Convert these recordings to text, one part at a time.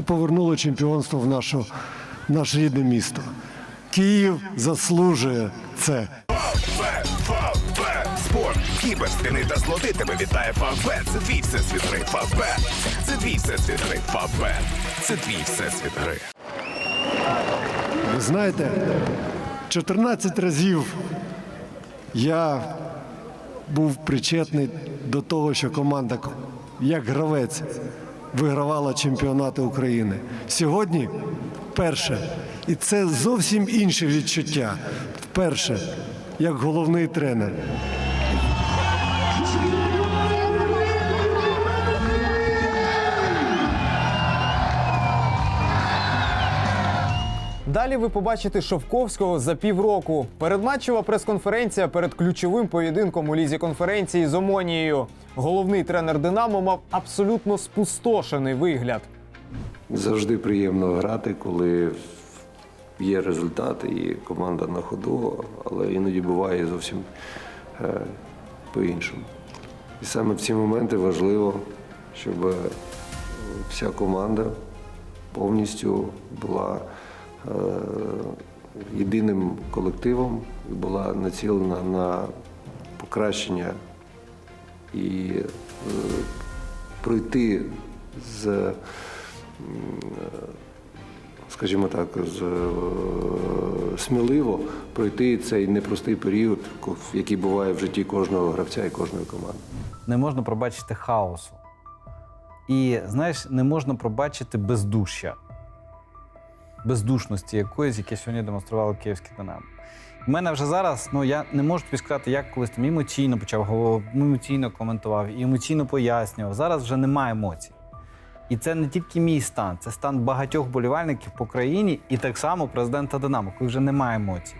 ми повернули чемпіонство в нашу, наше рідне місто. Київ заслужує це. Спорт, кіберспіни та слоти тебе вітає Фавбет. Це твій всесвіт гри. Фавбет. Це твій всесвіт гри. Фавбет. Це твій всесвіт гри. Ви знаєте, 14 разів я був причетний до того, що команда як гравець вигравала чемпіонати України. Сьогодні вперше. І це зовсім інше відчуття. Вперше, як головний тренер. Далі ви побачите Шовковського за півроку. Передматчева прес-конференція перед ключовим поєдинком у лізі конференції з Омонією. Головний тренер Динамо мав абсолютно спустошений вигляд. Завжди приємно грати, коли є результати і команда на ходу, але іноді буває зовсім е, по-іншому. І саме в ці моменти важливо, щоб вся команда повністю була єдиним колективом і була націлена на покращення і е, пройти з е, скажімо так, з, е, сміливо пройти цей непростий період, який буває в житті кожного гравця і кожної команди. не можна пробачити хаосу. І знаєш, не можна пробачити бездушя, бездушності якоїсь, яке сьогодні демонструвало київське Динамо. У мене вже зараз, ну я не можу тобі сказати, як колись там емоційно почав говорити, емоційно коментував і емоційно пояснював. Зараз вже немає емоцій. І це не тільки мій стан, це стан багатьох болівальників по країні і так само президента Динамо, коли вже немає емоцій.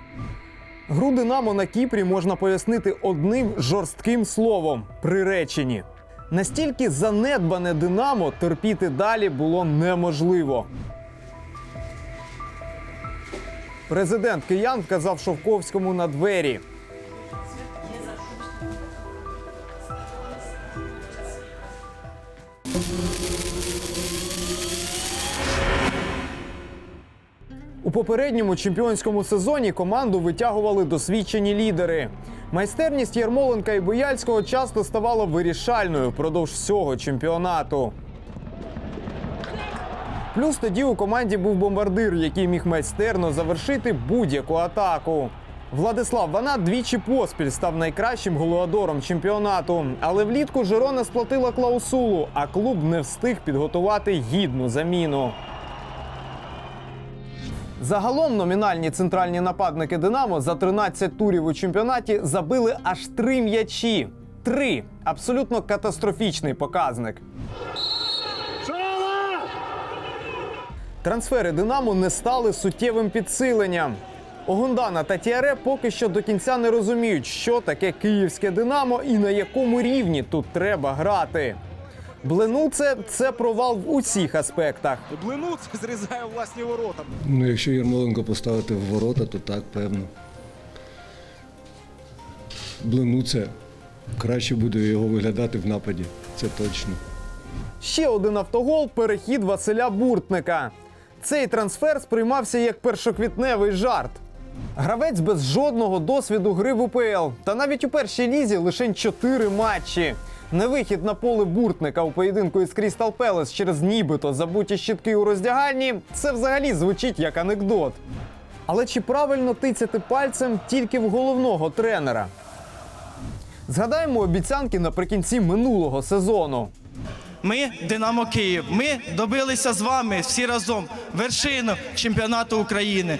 Гру Динамо на Кіпрі можна пояснити одним жорстким словом приречені. Настільки занедбане Динамо терпіти далі було неможливо. Президент киян вказав Шовковському на двері. У попередньому чемпіонському сезоні команду витягували досвідчені лідери. Майстерність Ярмоленка і Бояльського часто ставала вирішальною впродовж всього чемпіонату. Плюс тоді у команді був бомбардир, який міг майстерно завершити будь-яку атаку. Владислав Вана двічі поспіль став найкращим голеадором чемпіонату. Але влітку Жирона сплатила клаусулу, а клуб не встиг підготувати гідну заміну. Загалом номінальні центральні нападники Динамо за 13 турів у чемпіонаті забили аж три м'ячі. Три абсолютно катастрофічний показник. Трансфери Динамо не стали суттєвим підсиленням. Огундана та Тіаре поки що до кінця не розуміють, що таке київське Динамо і на якому рівні тут треба грати. Бленуце це провал в усіх аспектах. Блинуце зрізає власні ворота. Ну, якщо Ярмоленко поставити в ворота, то так, певно. Блину це краще буде його виглядати в нападі. Це точно. Ще один автогол перехід Василя Буртника. Цей трансфер сприймався як першоквітневий жарт. Гравець без жодного досвіду гри в УПЛ. Та навіть у першій лізі лише 4 матчі. Невихід на поле Буртника у поєдинку із Крістал Пелес через нібито забуті щітки у роздягальні це взагалі звучить як анекдот. Але чи правильно тицяти пальцем тільки в головного тренера? Згадаємо обіцянки наприкінці минулого сезону. Ми Динамо Київ. Ми добилися з вами всі разом вершину чемпіонату України.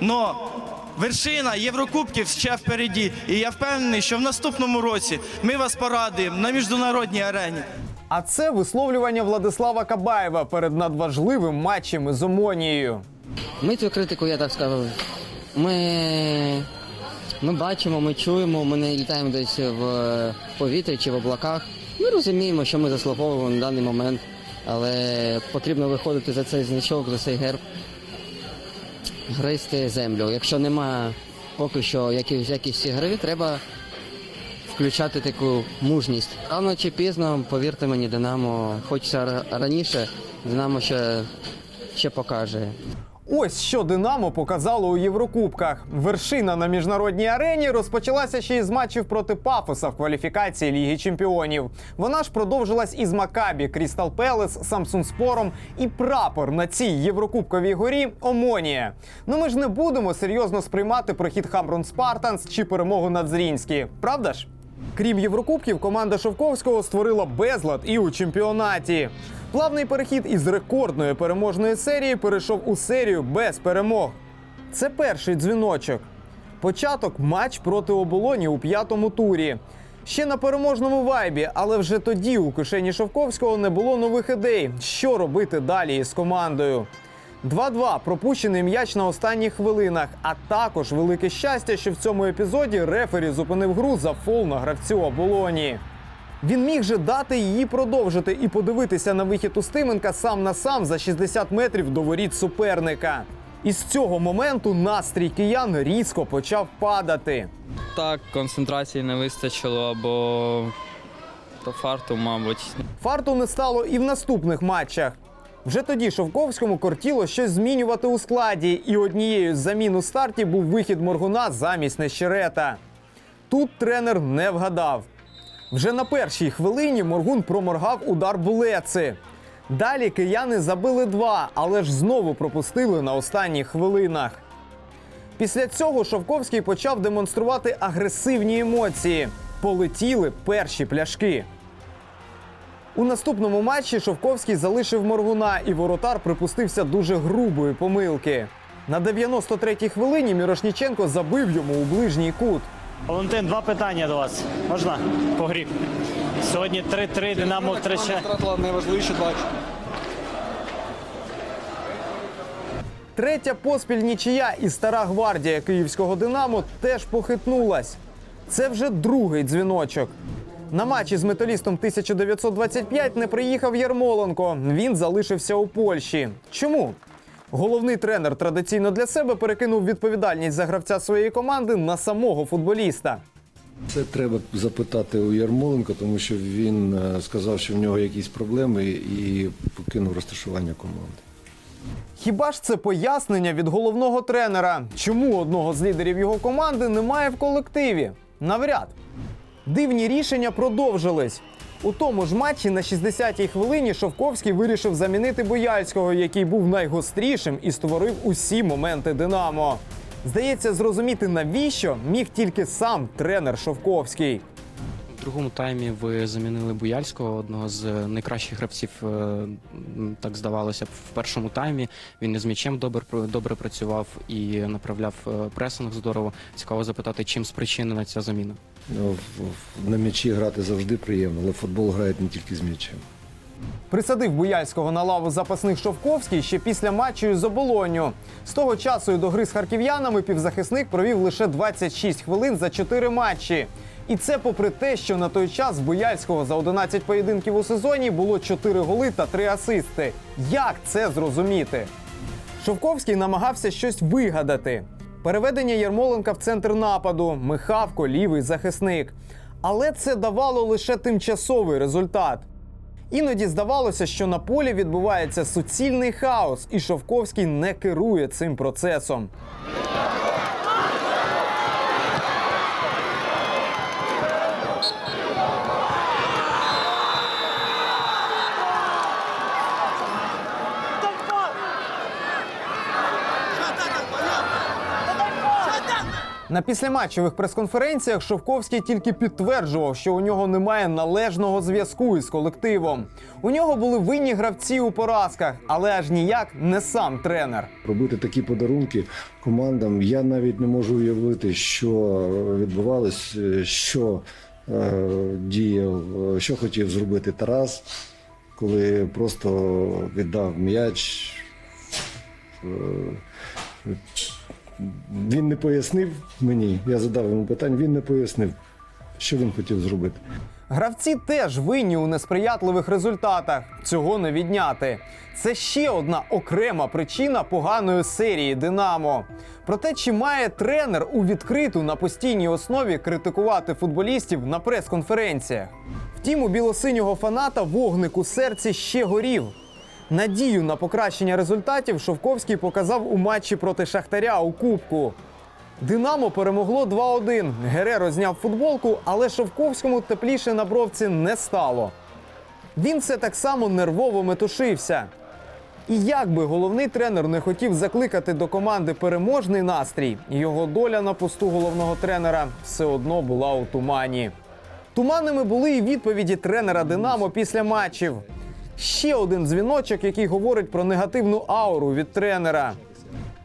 Но вершина Єврокубків ще впереді. І я впевнений, що в наступному році ми вас порадуємо на міжнародній арені. А це висловлювання Владислава Кабаєва перед надважливим матчем із Омонією. Ми цю критику, я так скажу, ми, ми бачимо, ми чуємо, ми не літаємо десь в повітрі чи в облаках. Розуміємо, що ми заслуговуємо на даний момент, але потрібно виходити за цей значок, за цей герб, гризти землю. Якщо немає поки що якісь якісь гри, треба включати таку мужність. Рано чи пізно, повірте мені, Динамо, хочеться раніше, Динамо ще ще покаже. Ось що Динамо показало у Єврокубках. Вершина на міжнародній арені розпочалася ще із матчів проти Пафоса в кваліфікації Ліги Чемпіонів. Вона ж продовжилась із Макабі, Крістал Пелес, Самсун Спором і прапор на цій єврокубковій горі Омонія. Ну ми ж не будемо серйозно сприймати прохід Хамрон Спартанс чи перемогу над Зрінські, правда ж? Крім Єврокубків, команда Шовковського створила безлад і у чемпіонаті. Плавний перехід із рекордної переможної серії перейшов у серію без перемог. Це перший дзвіночок. Початок матч проти оболоні у п'ятому турі. Ще на переможному вайбі, але вже тоді у кишені Шовковського не було нових ідей, що робити далі із командою. 2-2 пропущений м'яч на останніх хвилинах, а також велике щастя, що в цьому епізоді рефері зупинив гру за фол на гравцю оболоні. Він міг же дати її продовжити і подивитися на вихід Устименка сам на сам за 60 метрів до воріт суперника. І з цього моменту настрій киян різко почав падати. Так, концентрації не вистачило або то фарту, мабуть. Фарту не стало і в наступних матчах. Вже тоді Шовковському кортіло щось змінювати у складі, і однією з замін у старті був вихід Моргуна замість Нещерета. Тут тренер не вгадав. Вже на першій хвилині Моргун проморгав удар булеци. Далі кияни забили два, але ж знову пропустили на останніх хвилинах. Після цього Шовковський почав демонструвати агресивні емоції. Полетіли перші пляшки. У наступному матчі Шовковський залишив Моргуна, і воротар припустився дуже грубої помилки. На 93-й хвилині Мірошніченко забив йому у ближній кут. Валентин, два питання до вас. Можна? По грі. Сьогодні 3-3, Динамо втрачає. Втратила найважливіше два Третя поспіль нічия і стара гвардія київського Динамо теж похитнулась. Це вже другий дзвіночок. На матчі з металістом 1925 не приїхав Ярмоленко. Він залишився у Польщі. Чому? Головний тренер традиційно для себе перекинув відповідальність за гравця своєї команди на самого футболіста. Це треба запитати у Ярмоленка, тому що він е, сказав, що в нього якісь проблеми і покинув розташування команди. Хіба ж це пояснення від головного тренера, чому одного з лідерів його команди немає в колективі? Навряд. Дивні рішення продовжились. У тому ж матчі на 60-й хвилині Шовковський вирішив замінити Бояльського, який був найгострішим і створив усі моменти Динамо. Здається, зрозуміти навіщо міг тільки сам тренер Шовковський. Другому таймі ви замінили Буяльського, одного з найкращих гравців, е, так здавалося, б, в першому таймі. Він із м'ячем добре, добре працював і направляв е, пресинг здорово. Цікаво запитати, чим спричинена ця заміна. Ну, На м'ячі грати завжди приємно, але футбол грають не тільки з м'ячем. Присадив Буяльського на лаву запасних Шовковський ще після матчу із оболонню. З того часу і до гри з харків'янами півзахисник провів лише 26 хвилин за 4 матчі. І це попри те, що на той час в Буяльського за 11 поєдинків у сезоні було 4 голи та 3 асисти. Як це зрозуміти? Шовковський намагався щось вигадати. Переведення Ярмоленка в центр нападу, Михавко лівий захисник. Але це давало лише тимчасовий результат. Іноді здавалося, що на полі відбувається суцільний хаос, і Шовковський не керує цим процесом. На післяматчевих прес-конференціях Шовковський тільки підтверджував, що у нього немає належного зв'язку із колективом. У нього були винні гравці у поразках, але аж ніяк не сам тренер. Робити такі подарунки командам, я навіть не можу уявити, що відбувалось, е, що е, діяв, е, що хотів зробити Тарас, коли просто віддав м'яч. Е, Він не пояснив мені, я задав йому питання, він не пояснив, що він хотів зробити. Гравці теж винні у несприятливих результатах. Цього не відняти. Це ще одна окрема причина поганої серії Динамо. Проте, чи має тренер у відкриту на постійній основі критикувати футболістів на прес-конференціях? Втім, у білосинього фаната вогник у серці ще горів. Надію на покращення результатів Шовковський показав у матчі проти Шахтаря у Кубку. Динамо перемогло 2-1. Гереро зняв футболку, але Шовковському тепліше на бровці не стало. Він все так само нервово метушився. І як би головний тренер не хотів закликати до команди переможний настрій, його доля на посту головного тренера все одно була у тумані. Туманними були і відповіді тренера Динамо після матчів. Ще один дзвіночок, який говорить про негативну ауру від тренера.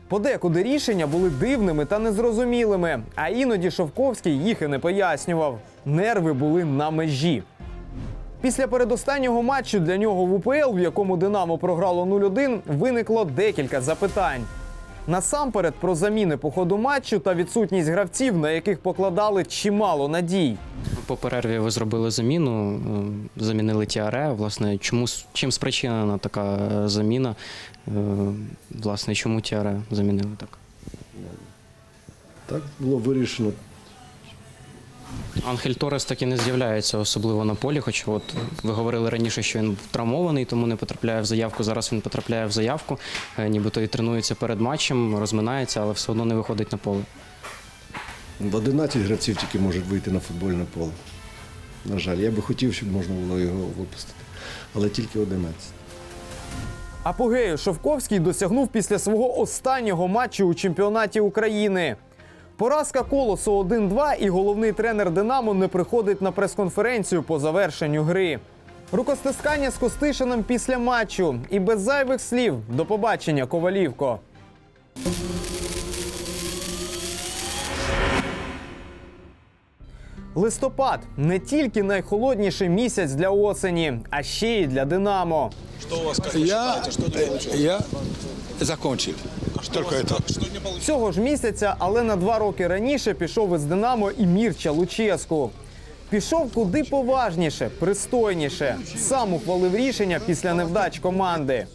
Подекуди рішення були дивними та незрозумілими, а іноді Шовковський їх і не пояснював. Нерви були на межі. Після передостаннього матчу для нього в УПЛ, в якому Динамо програло 0-1, виникло декілька запитань. Насамперед про заміни по ходу матчу та відсутність гравців, на яких покладали чимало надій. По перерві ви зробили заміну, е, замінили Тіаре. Власне, чому чим спричинена така е, заміна? Е, Власне, чому Тіаре замінили так? Так було вирішено. Анхель Торес так і не з'являється особливо на полі, хоча от ви говорили раніше, що він травмований, тому не потрапляє в заявку. Зараз він потрапляє в заявку, е, нібито і тренується перед матчем, розминається, але все одно не виходить на поле. В 11 гравців тільки можуть вийти на футбольне поле. На жаль, я би хотів, щоб можна було його випустити. Але тільки 11. Апогею Шовковський досягнув після свого останнього матчу у чемпіонаті України. Поразка колосу 1-2 і головний тренер Динамо не приходить на прес-конференцію по завершенню гри. Рукостискання з Костишином після матчу і без зайвих слів до побачення, Ковалівко. Листопад не тільки найхолодніший місяць для осені, а ще й для Динамо. Я, я закончил. Только это. Цього ж місяця, але на два роки раніше пішов із Динамо і Мірча Луческу. Пішов куди поважніше, пристойніше. Сам ухвалив рішення після невдач команди.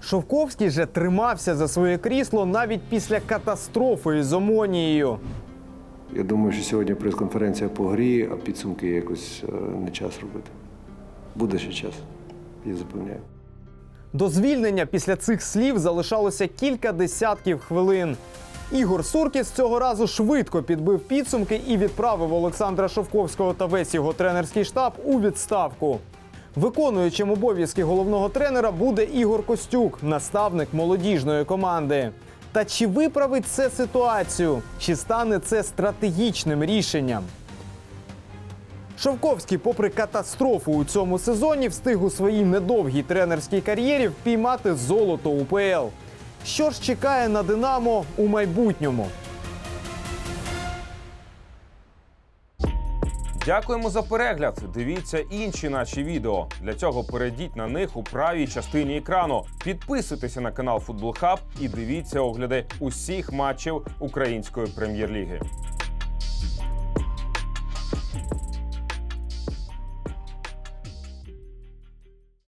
Шовковський же тримався за своє крісло навіть після катастрофи із Омонією. Я думаю, що сьогодні прес-конференція по грі, а підсумки якось е, не час робити. Буде ще час, я запевняю. До звільнення після цих слів залишалося кілька десятків хвилин. Ігор Суркіс цього разу швидко підбив підсумки і відправив Олександра Шовковського та весь його тренерський штаб у відставку. Виконуючим обов'язки головного тренера буде Ігор Костюк, наставник молодіжної команди. Та чи виправить це ситуацію? Чи стане це стратегічним рішенням? Шовковський, попри катастрофу у цьому сезоні, встиг у своїй недовгій тренерській кар'єрі впіймати золото УПЛ. Що ж чекає на Динамо у майбутньому? Дякуємо за перегляд. Дивіться інші наші відео. Для цього перейдіть на них у правій частині екрану. Підписуйтеся на канал Футбол Хаб і дивіться огляди усіх матчів української прем'єр-ліги.